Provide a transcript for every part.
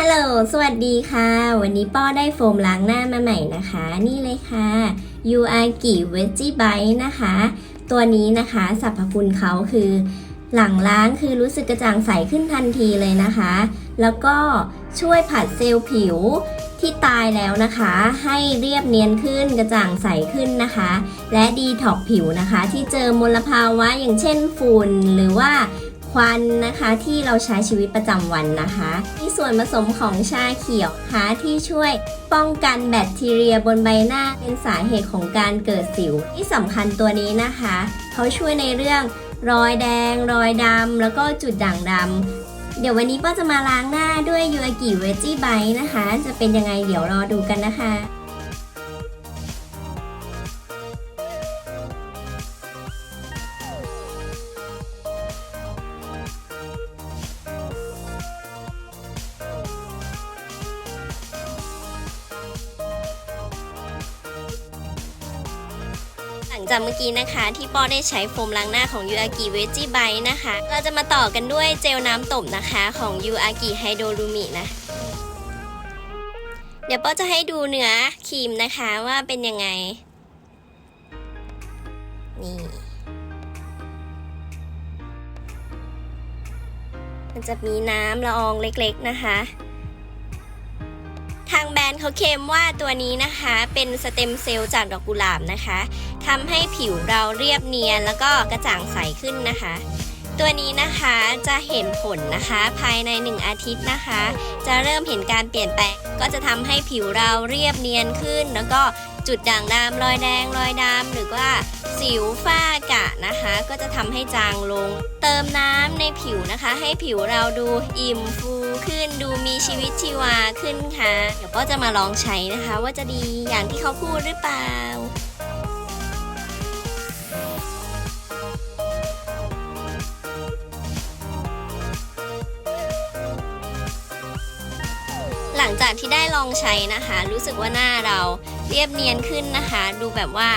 ฮัลโหล สวัสดีค่ะ วันนี้ป้อได้โฟมล้างหน้ามาใหม่นะคะ นี่เลยค่ะ u a g i Veggie Bite นะคะ ตัวนี้นะคะสรรพคุณเขาคือ หลังล้างคือรู้สึกกระจ่างใสขึ้นทันทีเลยนะคะ แล้วก็ช่วยผัดเซลล์ผิวที่ตายแล้วนะคะ ให้เรียบเนียนขึ้นกระจ่างใสขึ้นนะคะ และดีท็อกผิวนะคะ ที่เจอมลภาวะอย่างเช่นฝุ่นหรือว่า ควันนะคะที่เราใช้ชีวิตประจำวันนะคะ มีส่วนผสมของชาเขียวนะคะที่ช่วยป้องกันแบคทีเรียบนใบหน้าเป็นสาเหตุของการเกิดสิว ที่สำคัญตัวนี้นะคะ เขาช่วยในเรื่องรอยแดง รอยดำแล้วก็จุดด่างดำเดี๋ยววันนี้ป้าจะมาล้างหน้าด้วยยูอากิเวจี้ไบนะคะ จะเป็นยังไงเดี๋ยวรอดูกันนะคะ จากเมื่อกี้นะคะ ที่ป้อได้ใช้โฟมล้างหน้าของ u a g i Veggie Bite นะคะ เราจะมาต่อกันด้วยเจลน้ำตบนะคะของ u a g i Hydrolumi นะ เดี๋ยวป้อจะให้ดูเนื้อครีมนะคะว่าเป็นยังไง นี่ มันจะมีน้ำละอองเล็กๆนะคะ ทางแบรนด์เขาเคลมว่าตัวนี้นะคะ เป็นสเต็มเซลล์จากดอกกุหลาบนะคะทำให้ผิวเราเรียบเนียนแล้วก็กระจ่างใสขึ้นนะคะ ตัวนี้นะคะจะเห็นผลนะคะภายใน 1 อาทิตย์นะคะ จะเริ่มเห็นการเปลี่ยนแปลงก็จะทำให้ผิวเราเรียบเนียนขึ้น แล้วก็ จุดด่างดำรอยแดง รอยดำหรือว่าสิวฝ้ากระนะคะ ก็จะทำให้จางลง เติมน้ำในผิวนะคะ ให้ผิวเราดูอิ่มฟูขึ้นดูมีชีวิตชีวาขึ้นค่ะ เดี๋ยวก็จะมาลองใช้นะคะ ว่าจะดีอย่างที่เขาพูดหรือเปล่าหลังจากที่ได้ลองใช้นะคะ รู้สึกว่าหน้าเรา เรียบเนียนขึ้นนะคะ ดูแบบว่า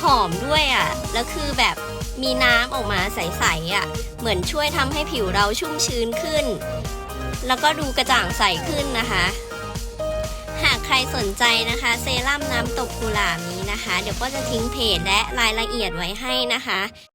หอมด้วยอะ่ะ แล้วคือแบบมีน้ำออกมาใสๆอะ่ะ เหมือนช่วยทำให้ผิวเราชุ่มชื้นขึ้น แล้วก็ดูกระจ่างใสขึ้นนะคะ หากใครสนใจนะคะ เซรั่มน้ำตบกุหลาบนี้นะคะ เดี๋ยวก็จะทิ้งเพจและรายละเอียดไว้ให้นะคะ